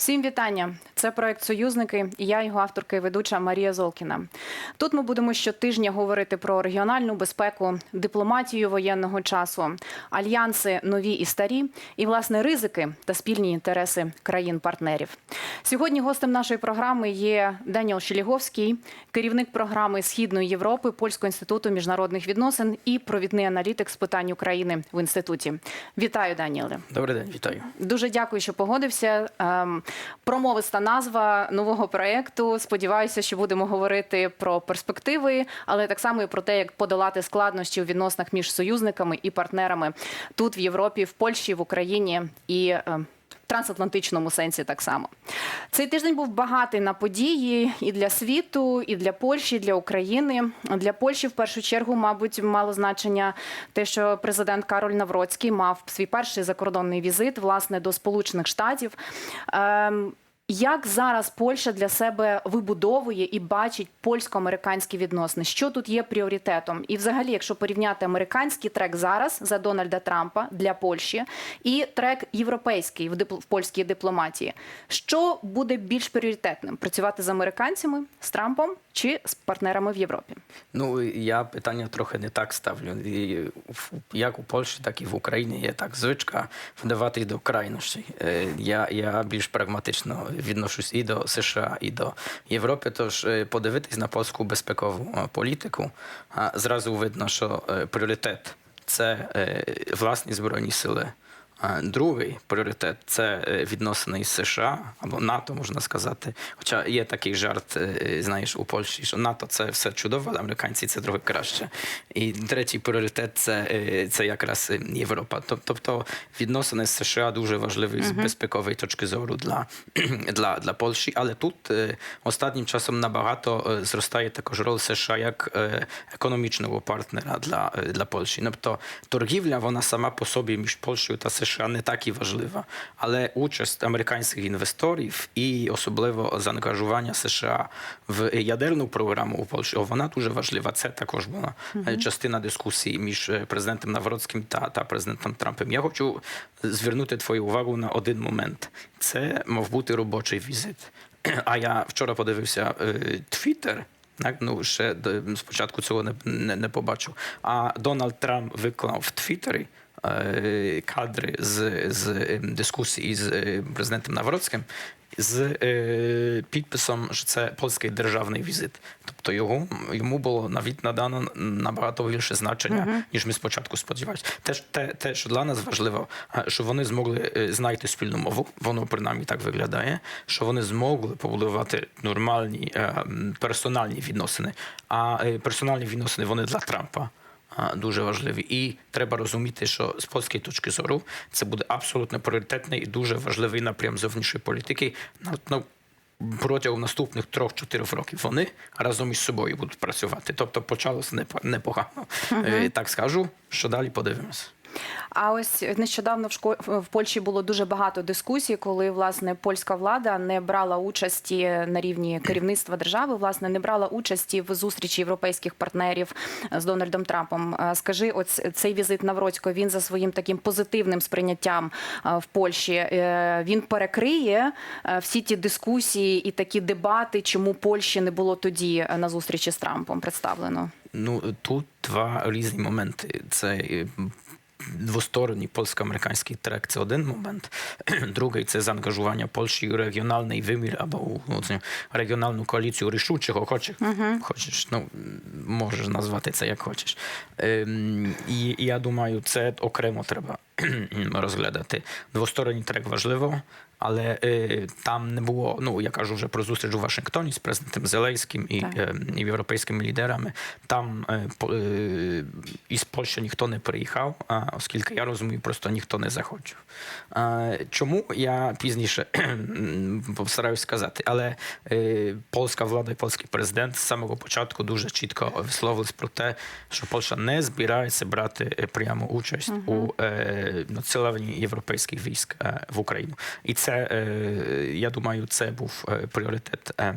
Всім вітання! Це проект Союзники і я його авторка і ведуча Марія Золкіна. Тут ми будемо щотижня говорити про регіональну безпеку, дипломатію воєнного часу, альянси нові і старі, і власне ризики та спільні інтереси країн-партнерів. Сьогодні гостем нашої програми є Даніел Шеліговський, керівник програми Східної Європи Польського інституту міжнародних відносин і провідний аналітик з питань України в інституті. Вітаю, Даніеле! Добрий день, вітаю. Дуже дякую, що погодився. Ем, Промовиста назва нового проєкту. Сподіваюся, що будемо говорити про перспективи, але так само і про те, як подолати складнощі у відносинах між союзниками і партнерами тут, в Європі, в Польщі, в Україні і. ем, в Трансатлантичному сенсі так само цей тиждень був багатий на події і для світу, і для Польщі, і для України. Для Польщі в першу чергу, мабуть, мало значення те, що президент Кароль Навроцький мав свій перший закордонний візит власне до Сполучених Штатів. Як зараз Польща для себе вибудовує і бачить польсько-американські відносини? Що тут є пріоритетом? І, взагалі, якщо порівняти американський трек зараз за Дональда Трампа для Польщі і трек європейський в, дипл- в польській дипломатії, що буде більш пріоритетним? Працювати з американцями, з Трампом чи з партнерами в Європі? Ну я питання трохи не так ставлю. І як у Польщі, так і в Україні є так звичка вдаватись до крайнощів. Е, Я, я більш прагматично відношусь і до США, і до Європи. Тож е, подивитись на польську безпекову е, політику, зразу видно, що е, пріоритет це власні збройні сили. А Другий пріоритет це е, відносини із США або НАТО, можна сказати. Хоча є такий жарт, е, знаєш, у Польщі, що НАТО це все чудово, але американці це трохи краще. І третій пріоритет це, е, це якраз е, Європа. Тоб- Тобто відносини з США дуже важливі з безпекової точки зору для, для, для Польщі. Але тут е, останнім часом набагато е, зростає також роль США як е, економічного партнера для, е, для Польщі. Тобто торгівля, вона сама по собі між Польщею та США не так і важлива, але участь американських інвесторів і особливо заангажування США в ядерну програму у Польщі, вона дуже важлива. Це також була е, частина дискусії між е, президентом Навроцьким та, та президентом Трампом. Я хочу звернути твою увагу на один момент. Це мав бути робочий візит. А я вчора подивився Твіттер. Так, ну ще спочатку цього не, не, не побачив. А Дональд Трамп виклав в Твіттері кадри з, з е, дискусії з е, президентом Навроцьким з е, підписом, що це польський державний візит. Тобто його йому було навіть надано набагато більше значення, ніж ми спочатку сподівалися. Те, те, те, що для нас важливо, е, що вони змогли е, знайти спільну мову, воно принаймні так виглядає, що вони змогли побудувати нормальні е, персональні відносини. А е, персональні відносини вони для Трампа дуже важливі. І треба розуміти, що з польської точки зору це буде абсолютно пріоритетний і дуже важливий напрям зовнішньої політики. На, протягом наступних трьох-чотирьох років вони разом із собою будуть працювати. Тобто почалося непогано, uh -huh. Так скажу, що далі подивимось. А ось нещодавно в шко- в Польщі було дуже багато дискусій, коли власне польська влада не брала участі на рівні керівництва держави, власне, не брала участі в зустрічі європейських партнерів з Дональдом Трампом. Скажи, ось цей візит Навроцького, він за своїм таким позитивним сприйняттям в Польщі е, він перекриє е, всі ті дискусії і такі дебати, чому Польщі не було тоді е, на зустрічі з Трампом представлено. Ну тут два різні моменти. Це двосторонній польсько-американський трек це один момент. Другий це заангажування Польщі у регіональний вимір або у ну, регіональну коаліцію рішучих охочих. Хочеш, ну можеш назвати це як хочеш. Ем, і, і я думаю, це окремо треба розглядати. Двосторонній трек важливо. Але е, там не було. Ну я кажу вже про зустріч у Вашингтоні з президентом Зеленським і, е, і європейськими лідерами. Там е, по- е, із Польщі ніхто не приїхав, а, оскільки я розумію, просто ніхто не захоче. А, чому я пізніше постараюсь сказати, але е, польська влада і польський президент з самого початку дуже чітко висловились про те, що Польща не збирається брати е, пряму участь у е, надсиланні європейських військ е, в Україну. І це, е, я думаю, це був е, пріоритет. Е,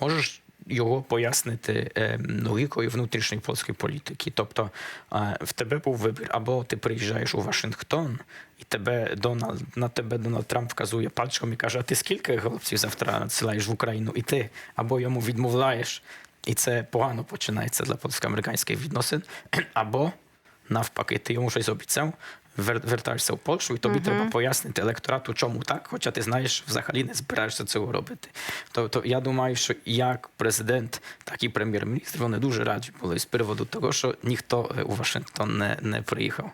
можеш його пояснити е, логікою внутрішньої польської політики. Тобто е, в тебе був вибір, або ти приїжджаєш у Вашингтон, і тебе Дональд на тебе Дональд Трамп вказує пальчиком і каже: А ти скільки хлопців завтра надсилаєш в Україну? І ти або йому відмовляєш, і це погано починається для польсько-американських відносин, або навпаки, ти йому щось обіцяв. Вер- Вертаєшся в Польщу, і тобі треба пояснити електорату, чому так, хоча ти знаєш, взагалі не збираєшся цього робити. Тобто я думаю, що як президент, так і прем'єр-міністр вони дуже раді були з приводу того, що ніхто е, у Вашингтон не, не приїхав.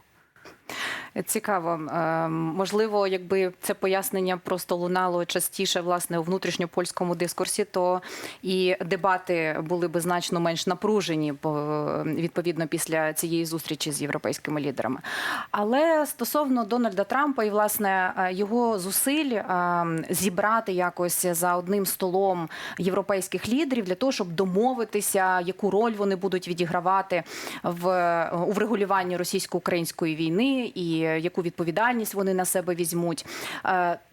Цікаво. Е, Можливо, якби це пояснення просто лунало частіше власне у внутрішньопольському дискурсі, то і дебати були би значно менш напружені бо, відповідно після цієї зустрічі з європейськими лідерами. Але стосовно Дональда Трампа і власне е, його зусиль е, зібрати якось за одним столом європейських лідерів для того, щоб домовитися, яку роль вони будуть відігравати в у врегулюванні російсько-української війни і яку відповідальність вони на себе візьмуть.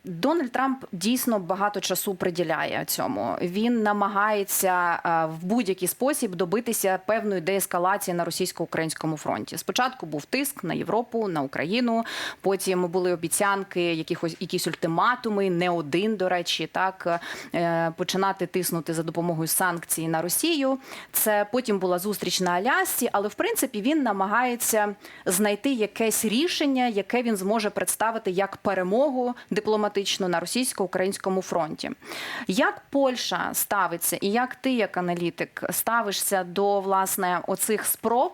Дональд Трамп дійсно багато часу приділяє цьому. Він намагається е, в будь-який спосіб добитися певної деескалації на російсько-українському фронті. Спочатку був тиск на Європу, на Україну. Потім були обіцянки, якихось якісь ультиматуми, не один, до речі, так е, починати тиснути за допомогою санкцій на Росію. Це потім була зустріч на Алясці, але в принципі він намагається знайти якесь рішення, яке він зможе представити як перемогу дипломатичну на російсько-українському фронті. Як Польща ставиться, і як ти, як аналітик, ставишся до власне оцих спроб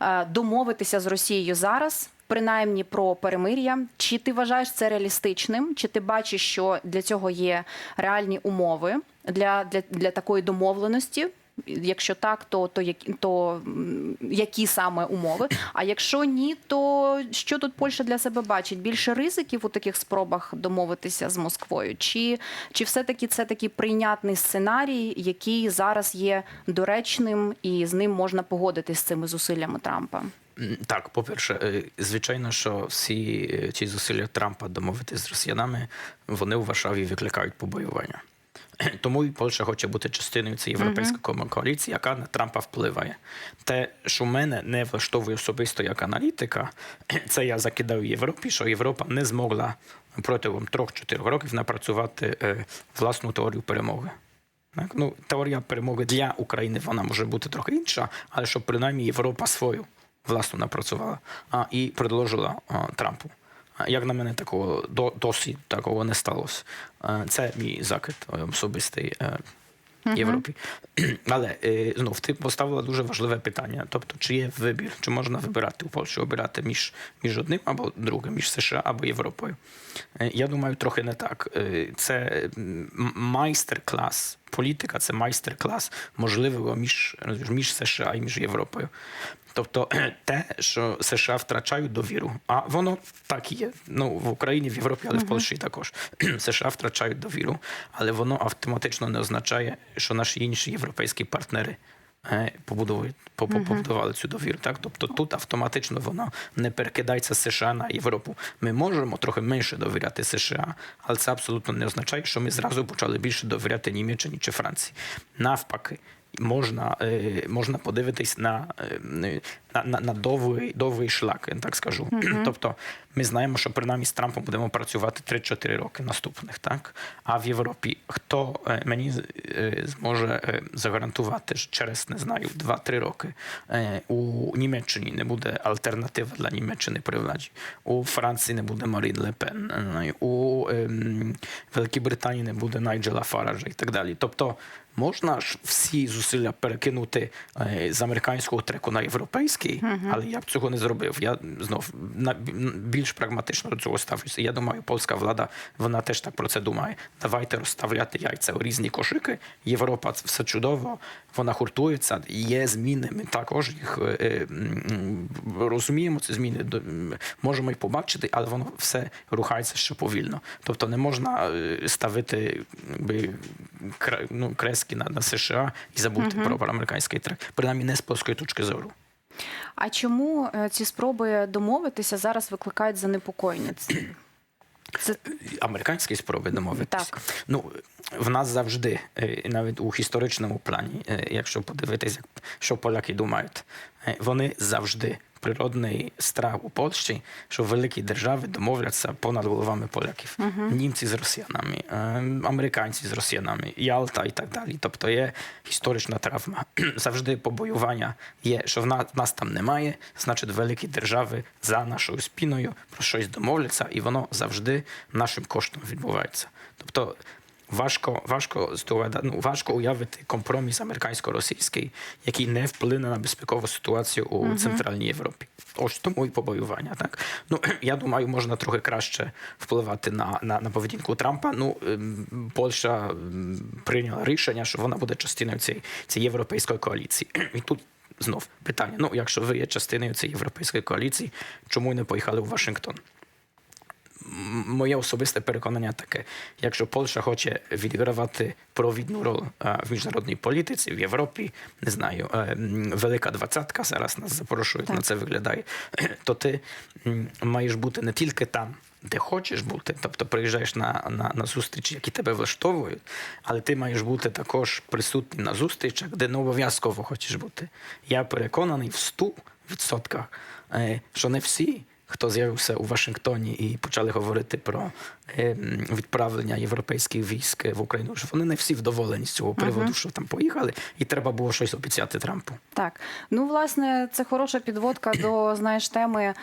е, домовитися з Росією зараз? Принаймні про перемир'я, чи ти вважаєш це реалістичним? Чи ти бачиш, що для цього є реальні умови для, для, для такої домовленості? Якщо так, то, то, які, то які саме умови? А якщо ні, то що тут Польща для себе бачить? Більше ризиків у таких спробах домовитися з Москвою? Чи, чи все-таки це такий прийнятний сценарій, який зараз є доречним і з ним можна погодитись з цими зусиллями Трампа? Так, по-перше, е, звичайно, що всі е, ці зусилля Трампа домовитися з росіянами, вони у Варшаві викликають побоювання. Тому і Польща хоче бути частиною цієї європейської коаліції, яка на Трампа впливає. Те, що мене не влаштовує особисто як аналітика, це я закидаю Європі, що Європа не змогла протягом 3-4 років напрацювати е, власну теорію перемоги. Так? Ну, теорія перемоги для України вона може бути трохи інша, але щоб принаймні Європа свою власну напрацювала а, і предложила Трампу. Як на мене, такого до, досі такого не сталося. Це мій закид е, особистий е, Європі. Але е, знов ти поставила дуже важливе питання: тобто, чи є вибір, чи можна вибирати у Польщі, обирати між, між одним або другим, між США або Європою. Я думаю, трохи не так. Це майстер-клас. Політика це майстер-клас можливого між, між США і між Європою. Тобто те, що США втрачають довіру, а воно так і є. Ну в Україні, в Європі, але в Польщі також США втрачають довіру, але воно автоматично не означає, що наші інші європейські партнери е, побудують по- по- побудували цю довіру. Так, тобто тут автоматично воно не перекидається з США на Європу. Ми можемо трохи менше довіряти США, але це абсолютно не означає, що ми зразу почали більше довіряти Німеччині чи Франції. Навпаки. Можна, е, можна подивитись на, е, на, на, на довгий, довгий шлях, я так скажу. Тобто ми знаємо, що принаймні з Трампом будемо працювати 3-4 роки наступних. Так? А в Європі хто е, мені зможе загарантувати, що через не знаю 2-3 роки у Німеччині не буде альтернативи для Німеччини при владі, у Франції не буде Марін Ле Пен, не знаю, у ем, Великій Британії не буде Найджела Фаража і так далі. Тобто можна ж всі зусилля перекинути е, з американського треку на європейський, але я б цього не зробив. Я знов на більш прагматично до цього ставлюся. Я думаю, польська влада вона теж так про це думає. Давайте розставляти яйця у різні кошики. Європа це все чудово, вона гуртується, є зміни. Ми також їх е, е, розуміємо. Ці зміни до- можемо їх побачити, але воно все рухається ще повільно. Тобто не можна е, ставити кра- ну, крески на, на США і забути про, про американський трек. Принаймні не з польської точки зору. А чому ці спроби домовитися зараз викликають занепокоєння? Це Американські спроби домовитися. Так. Ну, в нас завжди, е, навіть у історичному плані, е, якщо подивитися, що поляки думають, е, вони завжди. Природний страх у Польщі, що великі держави домовляться понад головами поляків. Німці з росіянами, е, американці з росіянами, Ялта і так далі. Тобто є історична травма. Завжди побоювання є, що в нас, в нас там немає, значить великі держави за нашою спіною про щось домовляться, і воно завжди нашим коштом відбувається. Тобто важко, важко, ну, важко уявити компроміс американсько-російський, який не вплине на безпекову ситуацію у Центральній Європі. Ось тому і побоювання. Так? Ну, я думаю, можна трохи краще впливати на, на, на поведінку Трампа. Ну, ем, Польща ем, прийняла рішення, що вона буде частиною цієї, цієї європейської коаліції. І тут знов питання: ну, якщо ви є частиною цієї європейської коаліції, чому не поїхали у Вашингтон? Моє особисте переконання таке: якщо Польща хоче відігравати провідну роль е, в міжнародній політиці в Європі, не знаю, е, велика двадцятка зараз нас запрошують, Так. на це виглядає, то ти маєш бути не тільки там. Де хочеш бути, тобто приїжджаєш на, на, на зустрічі, які тебе влаштовують, але ти маєш бути також присутнім на зустрічах, де не обов'язково хочеш бути. Я переконаний в 100%, е, що не всі хто з'явився у Вашингтоні і почали говорити про е, відправлення європейських військ в Україну. Що вони не всі вдоволені з цього приводу, що там поїхали, і треба було щось обіцяти Трампу. Так, ну власне, це хороша підводка до знаєш теми е,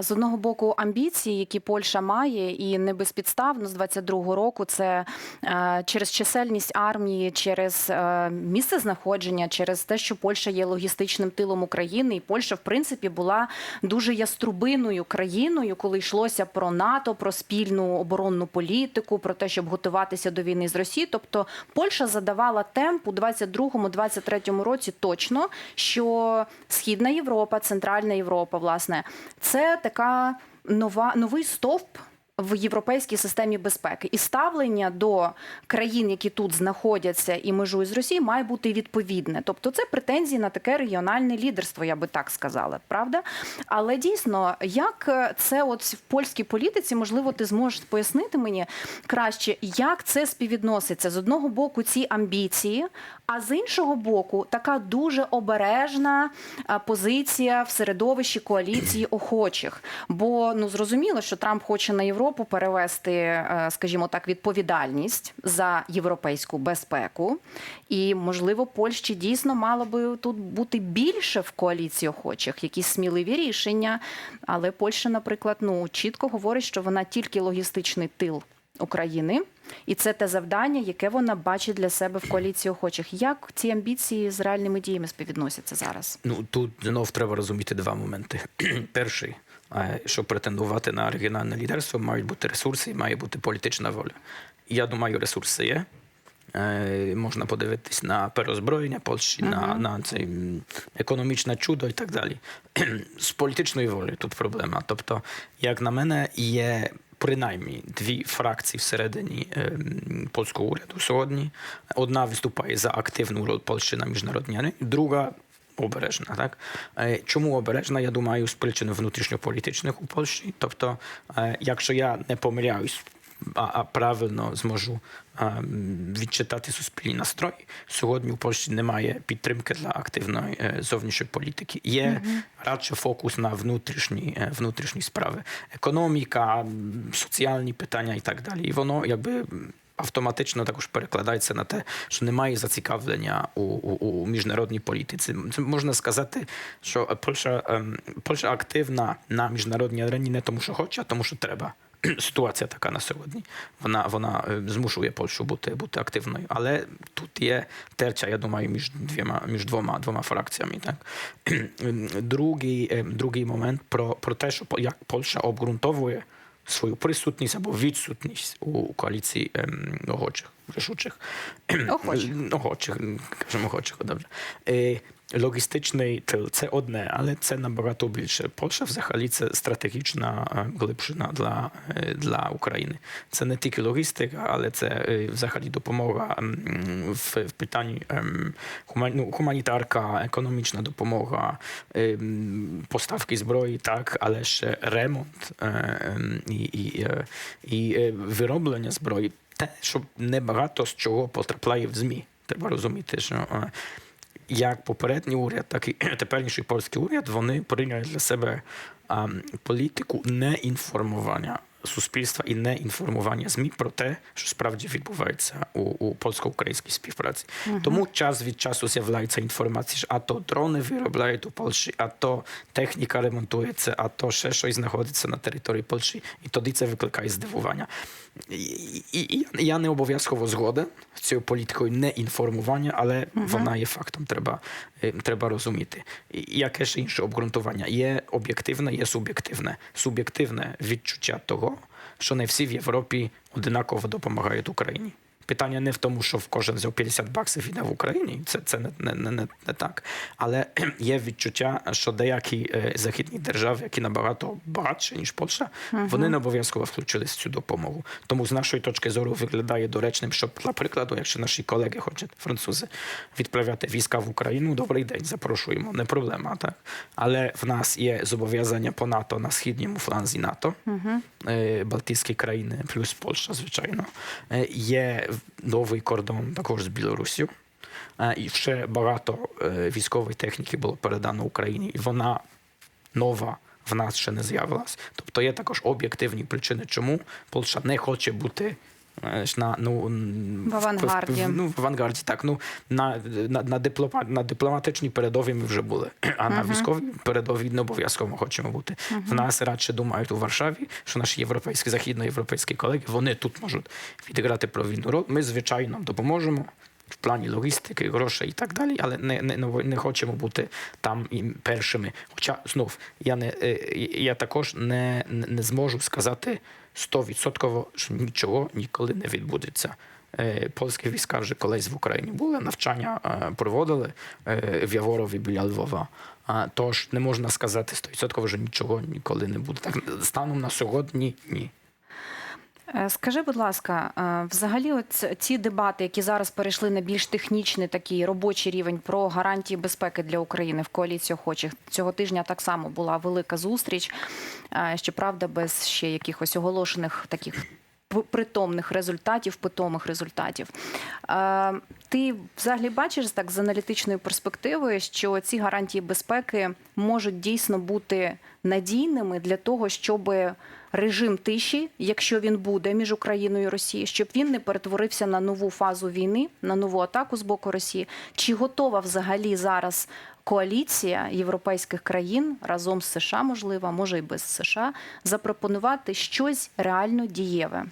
з одного боку амбіції, які Польща має, і не безпідставно з 22-го року. Це е, через чисельність армії, через е, місце знаходження, через те, що Польща є логістичним тилом України, і Польща, в принципі, була дуже яструбиною країною, коли йшлося про НАТО, про спільну оборонну політику, про те, щоб готуватися до війни з Росією. Тобто Польща задавала темп у 22-23 році точно, що Східна Європа, Центральна Європа, власне, це така нова новий стовп. В європейській системі безпеки і ставлення до країн, які тут знаходяться і межують з Росією, має бути відповідне. Тобто, це претензії на таке регіональне лідерство, я би так сказала, правда? Але дійсно, як це от в польській політиці, можливо, ти зможеш пояснити мені краще, як це співвідноситься з одного боку ці амбіції, а з іншого боку, така дуже обережна позиція в середовищі коаліції охочих. Бо ну зрозуміло, що Трамп хоче на Європу перевести, е, скажімо так, відповідальність за європейську безпеку. І можливо, Польщі дійсно мало би тут бути більше в коаліції охочих, якісь сміливі рішення. Але Польща, наприклад, ну чітко говорить, що вона тільки логістичний тил. України, і це те завдання, яке вона бачить для себе в коаліції охочих. Як ці амбіції з реальними діями співвідносяться зараз? Ну тут знов треба розуміти два моменти. Перший, щоб претендувати на регіональне лідерство, мають бути ресурси і має бути політична воля. Я думаю, ресурси є. Е, Можна подивитись на переозброєння Польщі, на, на це економічне чудо і так далі. З політичною волею тут проблема. Тобто, як на мене, є принаймні дві фракції всередині е, польського уряду сьогодні. Одна виступає за активну роль Польщі на міжнародній друга обережна. Так? Е, Чому обережна? Я думаю, з причин внутрішньополітичних у Польщі. Тобто, е, якщо я не помиляюсь, правильно зможу а, відчитати суспільні настрої. Сьогодні у Польщі немає підтримки для активної е, зовнішньої політики. Є радше фокус на внутрішні, е, внутрішні справи, економіка, соціальні питання і так далі. І воно якби. Автоматично також перекладається на те, що немає зацікавлення у, у, у міжнародній політиці. Це можна сказати, що Польща, ем, Польща активна на міжнародній арені не тому, що хоче, а тому, що треба. Ситуація така на сьогодні. Вона вона е, змушує Польщу бути, бути активною. Але тут є терця, я думаю, між двома між двома двома фракціями. Так другий, е, другий момент про, про те, що по- як Польща обґрунтовує свою присутність або відсутність у коаліції ем, охочих, рішучих. Охочих. Охочих, кажемо охочих, добре. Е, Логістичний тил це одне, але це набагато більше. Польща взагалі це стратегічна е, глибшина для, е, для України. Це не тільки логістика, але це е, взагалі допомога м, в, в питанні ем, гуман, ну, гуманітарка, економічна допомога, ем, поставки зброї, так, але ще ремонт е, ем, і, і, е, і е, вироблення зброї. Те, що небагато з чого потрапляє в ЗМІ. Треба розуміти, що е, як попередній уряд, так і теперішній польський уряд, вони прийняли для себе а, політику неінформування суспільства і неінформування ЗМІ про те, що справді відбувається у, у польсько-українській співпраці. Тому час від часу з'являється інформація, що а то дрони виробляють у Польщі, а то техніка ремонтується, а то ще щось знаходиться на території Польщі, і тоді це викликає здивування. І, я не обов'язково згоден з цією політикою неінформування, але вона є фактом, треба, е, треба розуміти. Яке ж інше обґрунтування? Є об'єктивне, є суб'єктивне. Суб'єктивне відчуття того, що не всі в Європі одинаково допомагають Україні. Питання не в тому, що в кожен взяв 50 баксів іде в Україні. Це, це не, не, не, не, так. Але є відчуття, що деякі е, західні держави, які набагато багатші, ніж Польща, вони не обов'язково включились в цю допомогу. Тому з нашої точки зору виглядає доречним, щоб, для прикладу, якщо наші колеги хочуть, французи, відправляти війська в Україну, добрий день, запрошуємо, не проблема. Так? Але в нас є зобов'язання по НАТО на східньому фланзі НАТО, е, Балтійські країни, плюс Польща, звичайно. Е, Є новий кордон також з Білоруссю. Е, І ще багато е, військової техніки було передано Україні, і вона нова в нас ще не з'явилась. Тобто є також об'єктивні причини, чому Польща не хоче бути. На, ну, В авангарді. в- ну, в авангарді, так. Ну, на, на, на, диплома, на дипломатичній передовій ми вже були, а на військовій передовій не обов'язково хочемо бути. В нас радше думають у Варшаві, що наші європейські, західноєвропейські колеги, вони тут можуть відіграти провідну роль. Ми, звичайно, допоможемо. В плані логістики, грошей і так далі, але не, не, не- хочемо бути там першими. Хоча знов я не е, я також не не зможу сказати 100%, що нічого ніколи не відбудеться. Е, Польські війська вже колись в Україні були, навчання е, проводили е, в Яворові біля Львова. Тож не можна сказати 100%, що нічого ніколи не буде. Так станом на сьогодні ні. Е, Скажи, будь ласка, е, взагалі, от ці дебати, які зараз перейшли на більш технічний такий робочий рівень про гарантії безпеки для України в коаліції охочих цього тижня так само була велика зустріч. е, Щоправда, без ще якихось оголошених таких притомних результатів, питомих результатів. Ти взагалі бачиш так з аналітичною перспективою, що ці гарантії безпеки можуть дійсно бути надійними для того, щоб режим тиші, якщо він буде між Україною і Росією, щоб він не перетворився на нову фазу війни, на нову атаку з боку Росії. Чи готова взагалі зараз коаліція європейських країн разом з США, можливо, може і без США, запропонувати щось реально дієве?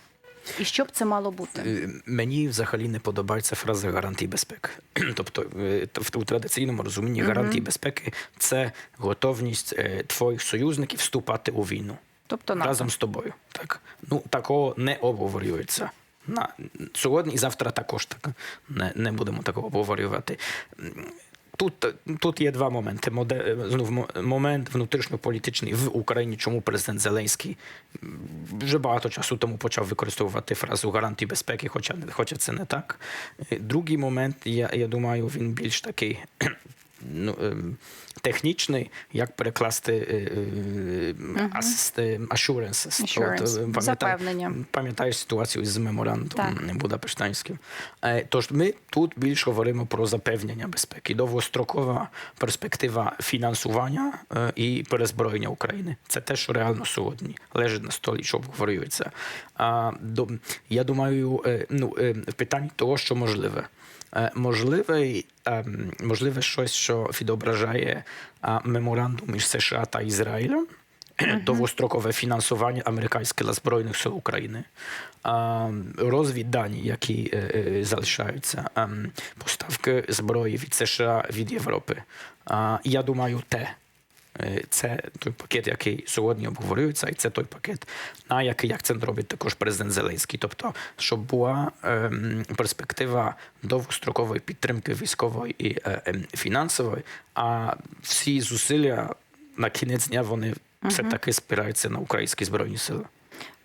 І що б це мало бути? Е, Мені взагалі не подобається фраза гарантії безпеки. Тобто, е, в- у традиційному розумінні гарантії безпеки це готовність е, твоїх союзників вступати у війну Тобто НАТО. разом з тобою. Так ну такого не обговорюється. На сьогодні і завтра також так не, не будемо такого обговорювати. Тут, тут є два моменти. Моде, знов момент внутрішньополітичний в Україні, чому президент Зеленський вже багато часу тому почав використовувати фразу гарантії безпеки, хоча, хоча це не так. Е, Другий момент, я, я думаю, він більш такий. Ну, ем, технічний, як перекласти е, е. Assurance. Е, Запевнення. Пам'ятаєш ситуацію з меморандумом Будапештанським. Тож ми тут більше говоримо про запевнення безпеки, довгострокова перспектива фінансування і перезброєння України. Це те, що реально сьогодні лежить на столі, що обговорюється. Я думаю, ну, в питанні того, що можливе. Е, Можливе, ем, можливе щось, що відображає меморандум між США та Ізраїлем, довгострокове фінансування американських Збройних сил України, розвіддані, які е, е, залишаються, ем, поставки зброї від США від Європи. Я думаю, те. Е, Це той пакет, який сьогодні обговорюється, і це той пакет, на який акцент робить також президент Зеленський. Тобто, щоб була ем, перспектива довгострокової підтримки військової і е, ем, фінансової, а всі зусилля на кінець дня вони все таки спираються на українські збройні сили.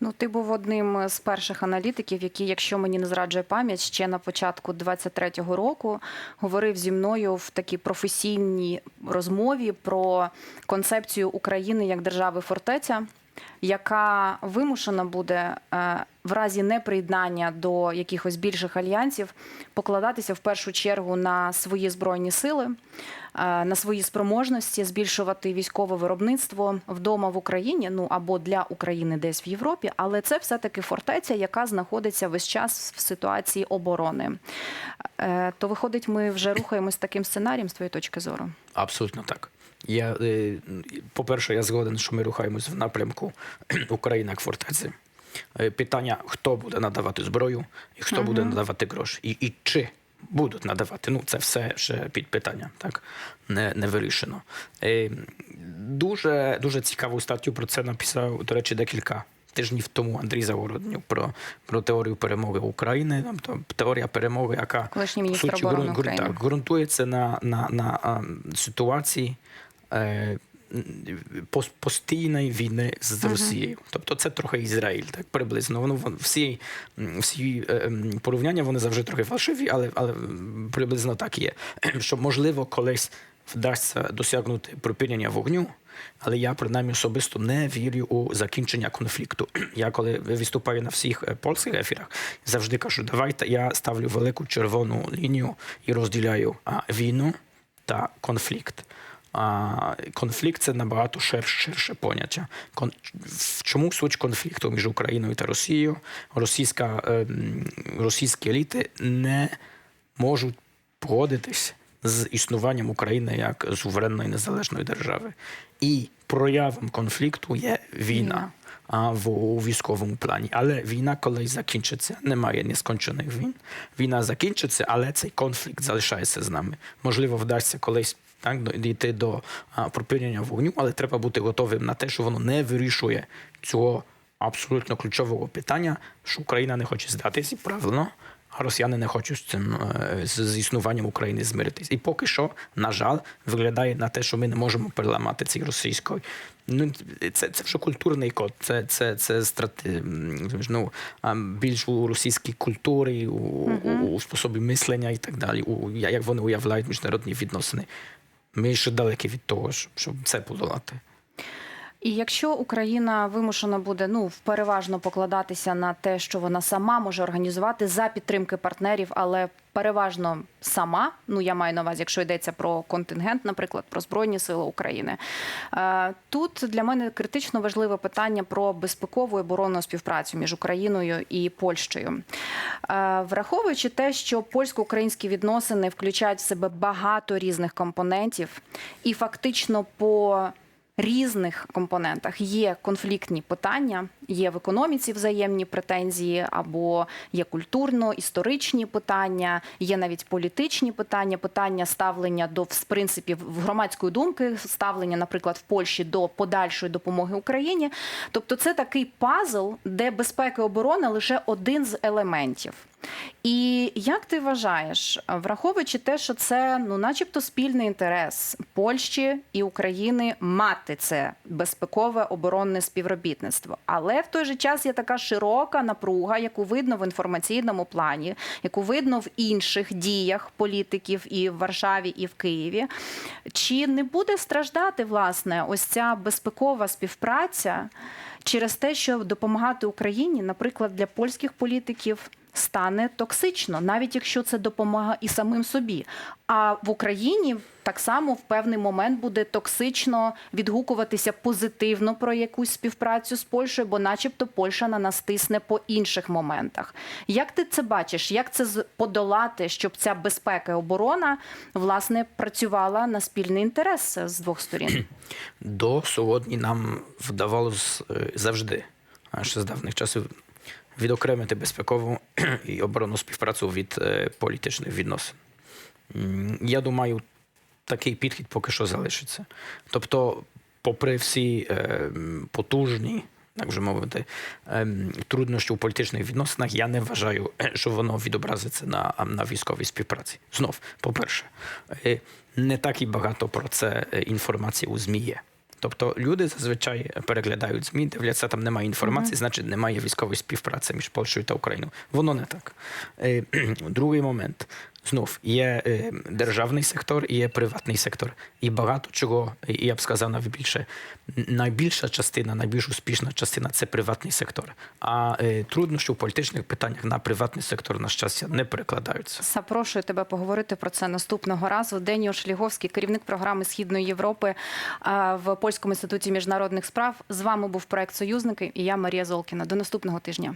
Ну, ти був одним з перших аналітиків, який, якщо мені не зраджує пам'ять, ще на початку 23-го року говорив зі мною в такій професійній розмові про концепцію України як держави фортеця, яка вимушена буде е, в разі неприєднання до якихось більших альянсів покладатися в першу чергу на свої збройні сили, е, на свої спроможності, збільшувати військове виробництво вдома в Україні, ну або для України десь в Європі, але це все-таки фортеця, яка знаходиться весь час в ситуації оборони. Е, То виходить, ми вже рухаємось таким сценарієм з твоєї точки зору. Абсолютно так. Я, е, по-перше, я згоден, що ми рухаємось в напрямку Україна як фортеці. Е, Питання, хто буде надавати зброю і хто буде надавати гроші, і, і чи будуть надавати. Ну, це все ще під питання, так не, не вирішено. Е, Дуже, дуже цікаву статтю про це написав, до речі, декілька тижнів тому Андрій Загороднюк про, про теорію перемоги України. Тобто теорія перемоги, яка по суті, ґрунтується на, на, на а, ситуації постійної війни з Росією. Тобто це трохи Ізраїль, так приблизно. Воно вон- всі, всі е, порівняння вони завжди трохи фальшиві, але, але приблизно так є. Що можливо колись вдасться досягнути припинення вогню. Але я принаймні особисто не вірю у закінчення конфлікту. Я коли виступаю на всіх е, польських ефірах, завжди кажу, давайте я ставлю велику червону лінію і розділяю війну та конфлікт. А конфлікт це набагато ширше, ширше поняття. Кон... в Чому суть конфлікту між Україною та Росією? Російська, ем, російські еліти не можуть погодитись з існуванням України як суверенної незалежної держави. І проявом конфлікту є війна. А в у військовому плані. Але війна колись закінчиться. Немає нескончених війн. Війна закінчиться, але цей конфлікт залишається з нами. Можливо, вдасться колись так дійти до а, припинення вогню, але треба бути готовим на те, що воно не вирішує цього абсолютно ключового питання, що Україна не хоче здатись, і правильно. А росіяни не хочуть з цим е, з, існуванням України змиритись. І поки що, на жаль, виглядає на те, що ми не можемо переламати цей російський. Ну, це, це вже культурний код, це, це, це страти, ну, більш у російській культурі, у, у, у способі мислення і так далі, у, як вони уявляють міжнародні відносини. Ми ще далекі від того, щоб, щоб це подолати. І якщо Україна вимушена буде ну переважно покладатися на те, що вона сама може організувати за підтримки партнерів, але переважно сама, ну я маю на увазі, якщо йдеться про контингент, наприклад, про збройні сили України, е, тут для мене критично важливе питання про безпекову і оборонну співпрацю між Україною і Польщею, Е, враховуючи те, що польсько-українські відносини включають в себе багато різних компонентів, і фактично по різних компонентах є конфліктні питання, є в економіці взаємні претензії, або є культурно-історичні питання, є навіть політичні питання, питання ставлення до в принципі громадської думки, ставлення, наприклад, в Польщі до подальшої допомоги Україні. Тобто, це такий пазл, де безпека і оборона лише один з елементів. І як ти вважаєш, враховуючи те, що це ну, начебто спільний інтерес Польщі і України мати це безпекове оборонне співробітництво, але в той же час є така широка напруга, яку видно в інформаційному плані, яку видно в інших діях політиків і в Варшаві, і в Києві. Чи не буде страждати власне ось ця безпекова співпраця через те, що допомагати Україні, наприклад, для польських політиків? Стане токсично, навіть якщо це допомога і самим собі. А в Україні так само в певний момент буде токсично відгукуватися позитивно про якусь співпрацю з Польщею, бо, начебто, Польща на нас тисне по інших моментах. Як ти це бачиш? Як це подолати, щоб ця безпека і оборона власне працювала на спільний інтерес з двох сторін? До сьогодні нам вдавалося е, завжди, а ще з давніх часів, відокремити безпекову і оборонну співпрацю від е, політичних відносин. Я думаю, такий підхід поки що залишиться. Тобто, попри всі е, потужні, так вже мовити, ем, труднощі у політичних відносинах, я не вважаю, е, що воно відобразиться на, на військовій співпраці. Знов, по-перше, е, не так і багато про це е, інформації у ЗМІ є. Тобто люди зазвичай переглядають ЗМІ, дивляться, там немає інформації, значить немає військової співпраці між Польщею та Україною. Воно не так. Е, Другий момент. Знов є е, державний сектор і є приватний сектор. І багато чого, я б сказав навіть більше, найбільша частина, найбільш успішна частина це приватний сектор. А е, труднощі у політичних питаннях на приватний сектор, на щастя, не перекладаються. Запрошую тебе поговорити про це наступного разу. Деніо Шліговський, керівник програми Східної Європи в Польському інституті міжнародних справ. З вами був проект Союзники і я Марія Золкіна. До наступного тижня.